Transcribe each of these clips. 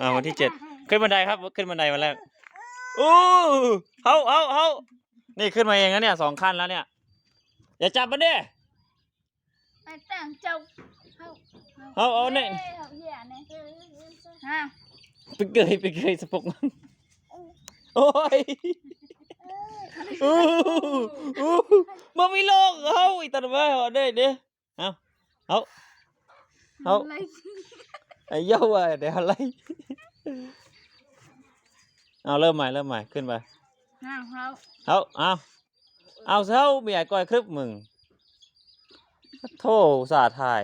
อ่าวันที่เจ็ดขึ้นบันไดครับ ขึ้นบันไดมาแรกอู้เฮาเฮาเฮานี่ขึ้นมาเองนะเนี่ยสองขั้นแล้วเนี่ย อย่าจับมันดิไอ้แต่งเจ้าเฮาเอาเอาเนี่ยเฮาเหี้ยเนี่ยฮะไปเกยไปเกยสะปกมันโอ้ยอู้อู้มาไม่ลงเฮาอีตาบ้าเหรอเด้เด้เอาเอาเอาอะ ไรไอ้เย้าอะเดี๋ยวอะไรเอาเริ่มใหม่เริ่มใหม่ขึ้นไปฮะเฮาเอาเอาเอาเซ้าเมียก้อยครึบมึงโธ่อุตสาห์ถ่าย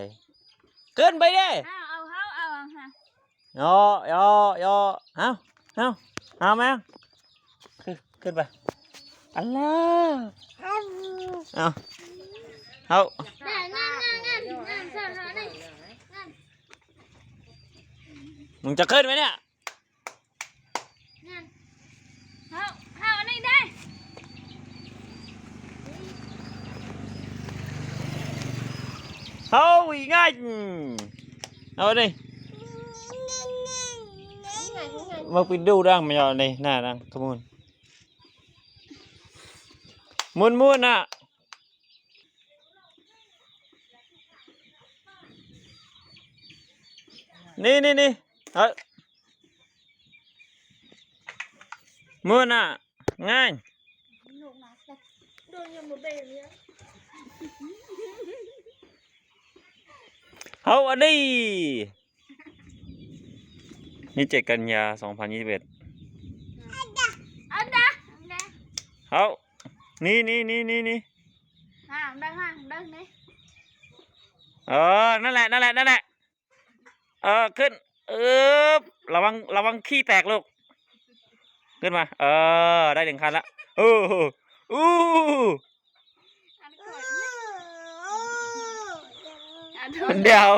ขึ้นไปดิฮะเอาเฮาเอาฮะยอยอยอเอาเอาเอาแม่งขึ้นขึ้นไปอัลลาเอาเอา นั่นนั่นนั่นนั่นนั่นซะหานี่นั่น มึงจะขึ้นไหมเนี่ย นั่นเฮาเฮาอันนี้ได้เอาอีกง่ายเอาดิมาไปดูดังไม่เอานี่หน้าดังขมุนมุนมุนอะนี่นี่นี่ เอ้ยมุนอะง่ายเบยเลยอาอันนี้นี่เจ็ดกันยาสองพันยี่สิบเอ็ดเอาเนี่นี่นี่นี่นี่ฮะดังฮะดังนี่เออ นั่นแหละ นั่นแหละ นั่นแหละ เออ ขึ้น เออระวังระวังขี้แตกลูกขึ้นมา เออ ได้หนึ่งคันละโอ้โหอู้อันก่อนอันโดคนนเดียว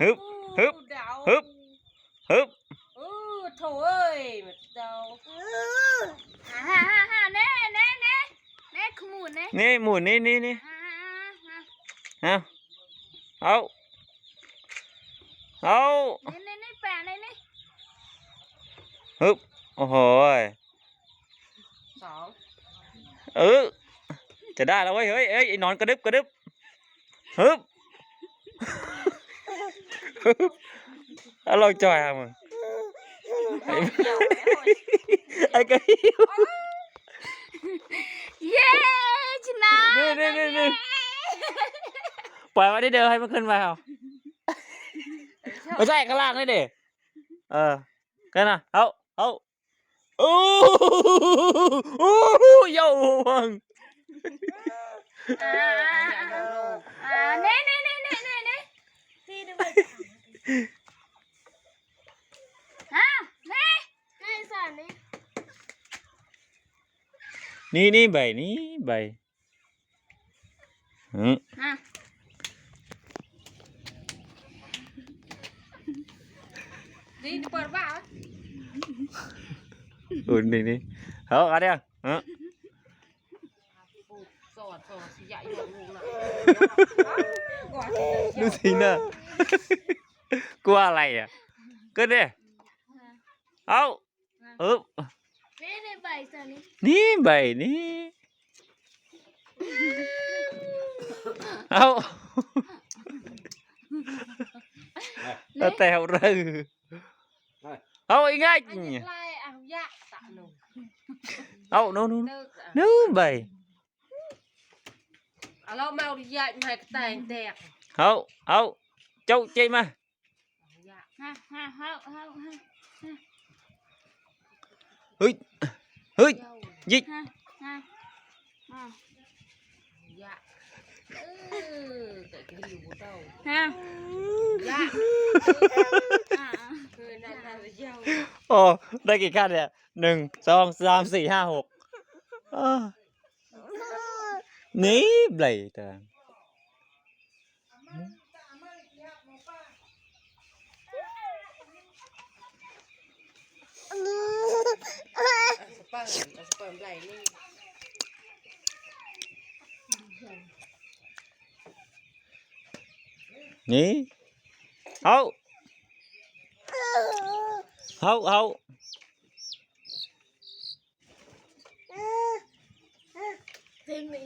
ฮึบฮึบฮึบฮึบเออโถเอ้ยมันเดาฮ่าฮ่าฮ่าเน่เน่เน่เน่ขมูนเน่นี่หมุนนี่นี่นี่ฮ่าฮ่าเอาเอา เอานี่นี่นี่แปะนี่นี่ฮึบโอ้โหยสองเออจะได้แล้วเว้ยเฮ้ยเอ้ยไอ้หนอนกระดึบกระดึบฮึบฮึบอร่อยจ่อยอะมึงไอ้ไอ้กระหิวเย้ชนะนี่นี่นี่นี่ปล่อยไว้ที่เดิมให้มันขึ้นไปเอา ไม่ใช่ข้างล่างนี่ดิเออกันนะเอาเอาโอ้โหโย่วังอ่าอ่าเน่เน่เน่เน่เน่เน่ที่ดูฮะเน่เน่สอนนี่นี่นี่ใบนี่ใบอืม ฮะ ดีเปิดบ้า ừ đi đi hở ở đây hả สอดสอดสิใหญ่หลงลงละดูสินะกลัวอะไรอะขึ้นดิเอาอึ๊บเน่เน่ใบสอนนี่นี่ใบนี่เอาแล้วแต่เราเอาอีกง่ายอันนี้ไล่เอายะตะหนูเอานู่นนู่นเลิกอะนู่น โอ้ได้กี่ขั้นเนี่ยหนึ่งสองสามสี่ห้าหกนี่เบลย์แต่สเปิร์มสเปิร์มไหลนี่นี่เอา hậu hậu Thêm mì.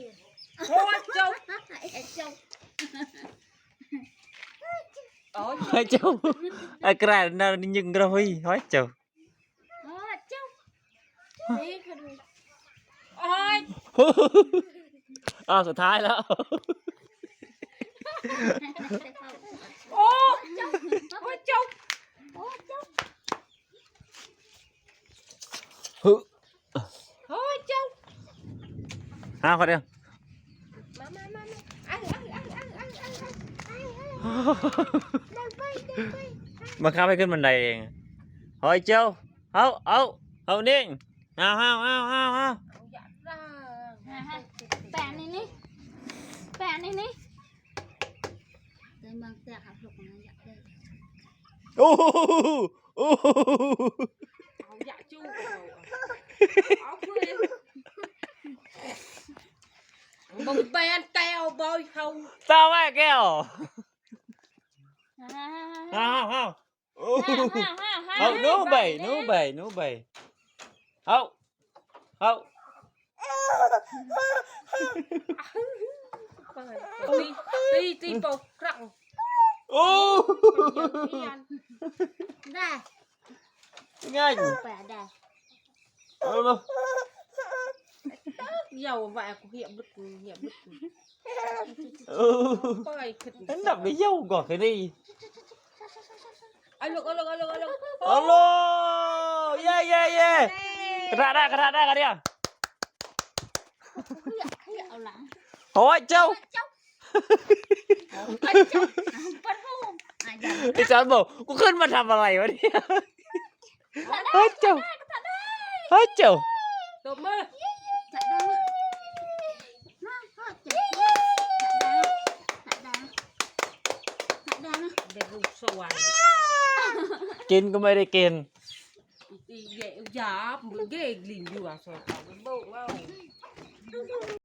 Ôi châu Ai chồng. Ôi hỏi châu à cái này nó nhưng rồi hỏi châu Ờ, chồng. Đi con đi. Ôi อ้าวสุดท้ายแล้ว Ô Ôi châu Ờ, chồng. ฮึ Ôi châu อ้าวคนเดียว Má má má má Ăn ăn ăn ăn ăn ăn ăn บังคับให้ขึ้นบันไดเองเฮ้ยเจ้าเอาเอาเอานิ่งเอาเอาเอาเอาเอา Dạ ra Ha, ha. Bẻ này đi. Bẻ này đi. Đây mang tẹt học lục nó dạ đây. โอ้โหโอ้โห Áo dạ chu Áo quên Bông ben teo bôi không ตาแม่แก้ว Ha, ha, ha, ha. เอาเอาโอ้โห Ha, ha, ha, ha. เอาหนูใบหนูใบหนูใบเอาเอา Đi đi đi bột rặng โอ้ Đi ăn Đây, ง่าย bẻ đây. เอาเลย dầu vậy của hiệu bực hiệu bực เออ coi thịt ฉันดับไปเยี่ยวก่อนเลยดิ ai lục ai lục ai lục ai lục ฮัลโหลเย่เย่เย่กระดาษได้กระดาษได้กระเดียว Khía, khía ảo lắm. โอ้ยเจ้า Bắt chồng. À, bắt hôn. À, dạ. ไอ้จันบอกกูขึ้นมาทำอะไรวะเนี่ย เฮ้ยเจ้าเฮ้ยเจ้า tôm mơ Chạy đây. Nó, nó, chạy. Chạy đây. Chạy đây. Chạy đây